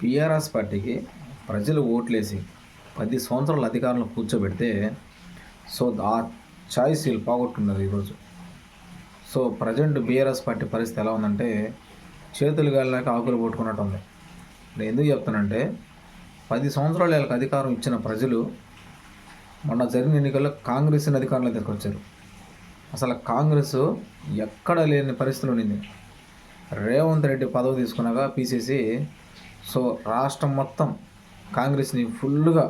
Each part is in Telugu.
బీఆర్ఎస్ పార్టీకి ప్రజలు ఓట్లేసి పది సంవత్సరాల అధికారంలో కూర్చోబెడితే సో ఆ ఛాయిస్ వీళ్ళు పోగొట్టుకున్నారు ఈరోజు. సో ప్రజెంట్ బీఆర్ఎస్ పార్టీ పరిస్థితి ఎలా ఉందంటే చేతులు గాలినాక ఆకులు పట్టుకున్నట్టు ఉంది. నేను ఎందుకు చెప్తానంటే పది సంవత్సరాలు వీళ్ళకి అధికారం ఇచ్చిన ప్రజలు మొన్న జరిగిన ఎన్నికల్లో కాంగ్రెస్ని అధికారంలో తీసుకొచ్చారు. అసలు కాంగ్రెస్ ఎక్కడ లేని పరిస్థితులు ఉండింది. రేవంత్ రెడ్డి పదవి తీసుకున్నాక పీసీసీ సో రాష్ట్రం మొత్తం కాంగ్రెస్ని ఫుల్గా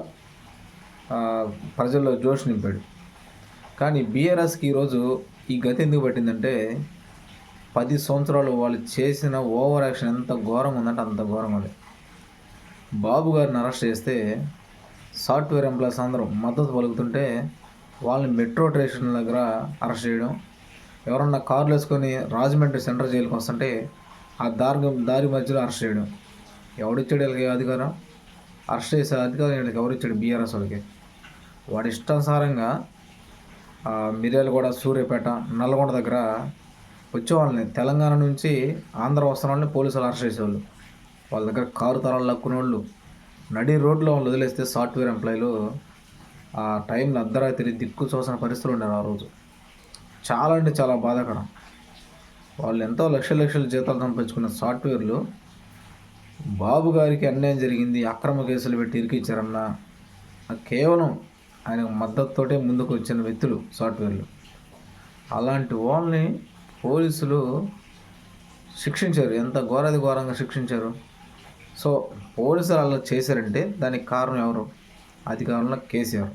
ప్రజల్లో జోష్ నింపాడు. కానీ బీఆర్ఎస్కి ఈరోజు ఈ గతి ఎందుకు పట్టిందంటే పది సంవత్సరాలు వాళ్ళు చేసిన ఓవర్ యాక్షన్ ఎంత ఘోరంగా ఉందంటే అంత ఘోరంగా ఉంది. బాబు గారిని అరెస్ట్ చేస్తే సాఫ్ట్వేర్ ఎంప్లాయీస్ అందరూ మద్దతు పలుకుతుంటే వాళ్ళని మెట్రో స్టేషన్ దగ్గర అరెస్ట్ చేయడం ఎవరన్నా కార్లు వేసుకొని రాజమండ్రి సెంట్రల్ జైలుకి వస్తుంటే ఆ దారి దారి మధ్యలో అరెస్ట్ చేయడం. ఎవడిచ్చాడు వీళ్ళకి అధికారం? అరెస్ట్ చేసే అధికారం వీళ్ళకి ఎవరిచ్చాడు? బీఆర్ఎస్ వాళ్ళకి. వాడి ఇష్టానుసారంగా మిర్యాలగూడ సూర్యాపేట నల్గొండ దగ్గర వచ్చేవాళ్ళని తెలంగాణ నుంచి ఆంధ్ర వస్తున్న వాళ్ళని పోలీసులు అరెస్ట్ చేసేవాళ్ళు. వాళ్ళ దగ్గర కారు తరాలు లక్కునే వాళ్ళు నడి రోడ్లో వాళ్ళు వదిలేస్తే సాఫ్ట్వేర్ ఎంప్లాయీలు ఆ టైంలో అర్ధరాత్రి దిక్కు చూసిన పరిస్థితులు ఉండేది ఆ రోజు. చాలా అంటే చాలా బాధాకరం. వాళ్ళు ఎంతో లక్షల లక్షల జీతాలు సంపాదించుకున్న సాఫ్ట్వేర్లు బాబు గారికి అన్యాయం జరిగింది అక్రమ కేసులు పెట్టి ఇరికిచ్చారన్న కేవలం ఆయన మద్దతుతోటే ముందుకు వచ్చిన వ్యక్తులు సాఫ్ట్వేర్లు. అలాంటి వాళ్ళని పోలీసులు శిక్షించారు. ఎంత ఘోరాది ఘోరంగా శిక్షించారు. సో పోలీసులు అలా చేశారంటే దానికి కారణం ఎవరు? అధికారంలో కేసీఆర్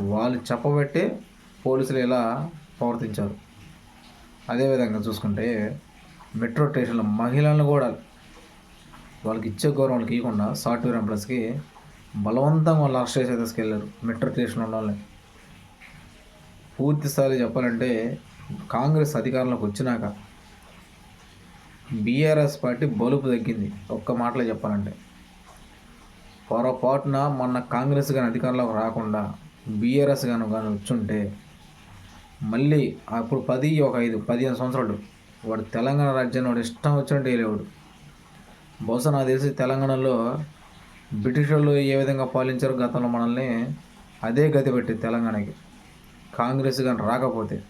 వాళ్ళు చెప్పబట్టే పోలీసులు ఇలా ప్రవర్తించారు. అదేవిధంగా చూసుకుంటే మెట్రో స్టేషన్లో మహిళలను కూడా వాళ్ళకి ఇచ్చే గౌరవం వాళ్ళకి ఇవ్వకుండా సాఫ్ట్వేర్ ఎంప్లాయస్కి బలవంతంగా వాళ్ళు అరెస్ట్ చేసే తీసుకెళ్ళారు మెట్రో స్టేషన్ ఉన్న వాళ్ళని. పూర్తి స్థాయిలో చెప్పాలంటే కాంగ్రెస్ అధికారంలోకి వచ్చినాక బీఆర్ఎస్ పార్టీ బలుపు తగ్గింది ఒక్క మాటలో చెప్పాలంటే. పొరపాటున మొన్న కాంగ్రెస్ కానీ అధికారంలోకి రాకుండా బీఆర్ఎస్ కానీ కానీ వచ్చుంటే మళ్ళీ అప్పుడు పది ఒక ఐదు పదిహేను సంవత్సరాలు వాడు తెలంగాణ రాజ్యాన్ని వాడు ఇష్టం వచ్చినట్టు వేయలేవాడు బహుశా నాకు తెలిసి తెలంగాణలో బ్రిటిష్ వాళ్ళు ఏ విధంగా పాలించారో గతంలో మనల్ని అదే గతి పెట్టింది తెలంగాణకి. కాంగ్రెస్ కానీ రాకపోతే.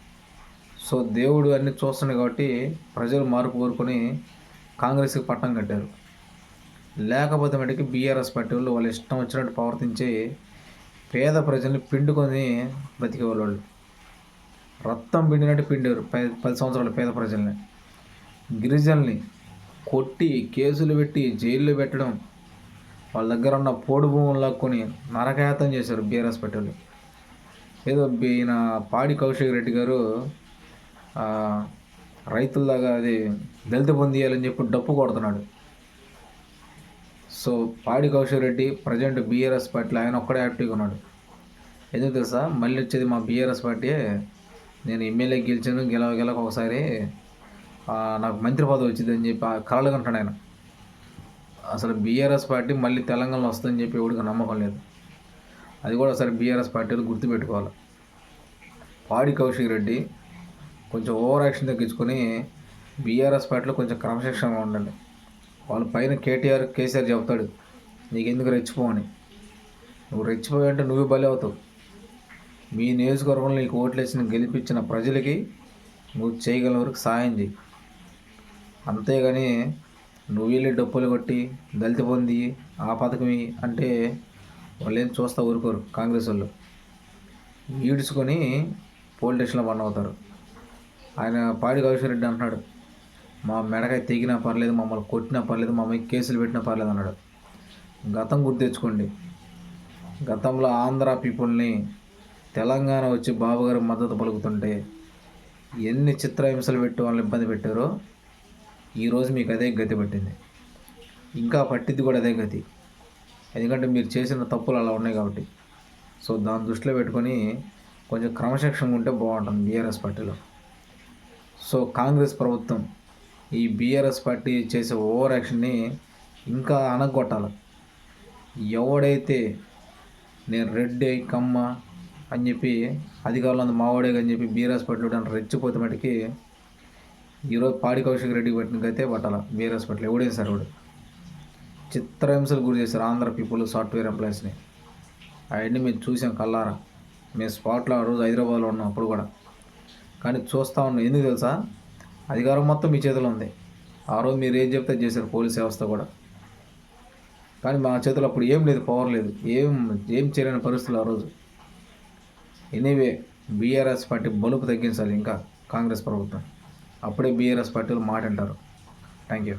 సో దేవుడు అన్ని చూస్తున్నాయి కాబట్టి ప్రజలు మార్పు కోరుకొని కాంగ్రెస్కి పట్టం కట్టారు. లేకపోతే మటుకి బీఆర్ఎస్ పార్టీ వాళ్ళు వాళ్ళు ఇష్టం వచ్చినట్టు ప్రవర్తించి పేద ప్రజల్ని పిండుకొని బతికేవాళ్ళు వాళ్ళు రక్తం పిండినట్టు పిండారు. పది పది సంవత్సరాలు పేద ప్రజల్ని. గిరిజనుల్ని కొట్టి కేసులు పెట్టి జైల్లో పెట్టడం వాళ్ళ దగ్గర ఉన్న పోడు భూములు లాక్కొని నరకయాతం చేశారు బీఆర్ఎస్ పార్టీ ఏదో ఈయన పాడి కౌశిక్ రెడ్డి గారు ఆ, అది దళిత పొందియాలని చెప్పి డప్పు కొడుతున్నాడు. సో పాడి కౌశిక్ రెడ్డి ప్రజెంట్ బీఆర్ఎస్ పార్టీలో ఆయన ఒక్కడే యాక్టివ్గా ఉన్నాడు. ఎందుకు తెలుసా? మళ్ళీ వచ్చేది మా బీఆర్ఎస్ పార్టీ నేను ఎమ్మెల్యే గెలిచాను గెలవ గెలవ ఒకసారి నాకు మంత్రి పదవి వచ్చింది అని చెప్పి కలలు కంటాడు ఆయన. అసలు బీఆర్ఎస్ పార్టీ మళ్ళీ తెలంగాణలో వస్తుందని చెప్పి ఎవరికి నమ్మకం లేదు. అది కూడా ఒకసారి బీఆర్ఎస్ పార్టీలు గుర్తుపెట్టుకోవాలి. పాడి కౌశిక్ రెడ్డి కొంచెం ఓవర్ యాక్షన్ తగ్గించుకొని బీఆర్ఎస్ పార్టీలో కొంచెం క్రమశిక్షణగా ఉండండి. వాళ్ళ పైన కేటీఆర్ కేసీఆర్ చెబుతాడు నీకు ఎందుకు రెచ్చిపో అని. నువ్వు రెచ్చిపోయి అంటే నువ్వే బలి అవుతావు. మీ నియోజకవర్గంలో నీకు ఓట్లేసిన గెలిపించిన ప్రజలకి నువ్వు చేయగల వరకు సాయం చేయి అంతేగాని నువ్వు వెళ్ళి డప్పులు కొట్టి దళిత పొంది ఆ పథకం అంటే వాళ్ళు ఏం చూస్తా ఊరుకోరు కాంగ్రెస్ వాళ్ళు. ఈడ్చుకొని పోలీస్ స్టేషన్లో బండ్ అవుతారు. ఆయన పాడి కౌశల్ రెడ్డి అంటున్నాడు మా మెడకాయ తెగినా పర్లేదు మమ్మల్ని కొట్టినా పర్లేదు మమ్మల్ని కేసులు పెట్టినా పర్లేదు అన్నాడు. గతం గుర్తు తెచ్చుకోండి గతంలో ఆంధ్ర పీపుల్ని తెలంగాణ వచ్చి బాబు గారు మద్దతు పలుకుతుంటే ఎన్ని చిత్రహింసలు పెట్టి వాళ్ళని ఇబ్బంది పెట్టారో ఈరోజు మీకు అదే గతి పట్టింది. ఇంకా పట్టింది కూడా అదే గతి. ఎందుకంటే మీరు చేసిన తప్పులు అలా ఉన్నాయి కాబట్టి. సో దాన్ని దృష్టిలో పెట్టుకొని కొంచెం క్రమశిక్షణ ఉంటే బాగుంటుంది బీఆర్ఎస్ పార్టీలో. సో కాంగ్రెస్ ప్రభుత్వం ఈ బీఆర్ఎస్ పార్టీ చేసే ఓవర్ యాక్షన్ని ఇంకా అనగొట్టాలి ఎవడైతే నేను రెడ్డి కమ్మ అని చెప్పి అధికారులు అంత మావాడే అని చెప్పి బీఆర్ఎస్ పార్టీలో రెచ్చిపోతే మటుకి ఈరోజు పాడి కౌశిక్ రెడ్డికి పట్టిన అయితే పట్టాల బీఆర్ఎస్ పట్టలే ఎవడైనా సరే వాడు? చిత్రహింసలు గురి చేశారు ఆంధ్ర పీపుల్ సాఫ్ట్వేర్ ఎంప్లాయీస్ని అవన్నీ మేము చూసాం కల్లారా మేము స్పాట్లో ఆ రోజు హైదరాబాద్లో ఉన్నాం అప్పుడు కూడా. కానీ చూస్తూ ఉన్నాం. ఎందుకు తెలుసా? అధికారం మొత్తం మీ చేతిలో ఉంది. ఆ రోజు మీరు ఏం చెప్తే చేశారు పోలీస్ వ్యవస్థ కూడా. కానీ మా చేతిలో అప్పుడు ఏం లేదు పవర్ లేదు. ఏం ఏం చేయలేని పరిస్థితులు ఆ రోజు. ఎనీవే బీఆర్ఎస్ పార్టీ బలుపు తగ్గించాలి ఇంకా కాంగ్రెస్ ప్రభుత్వం. అప్పుడే బీఆర్ఎస్ పార్టీలు మాట అంటారు థ్యాంక్ యూ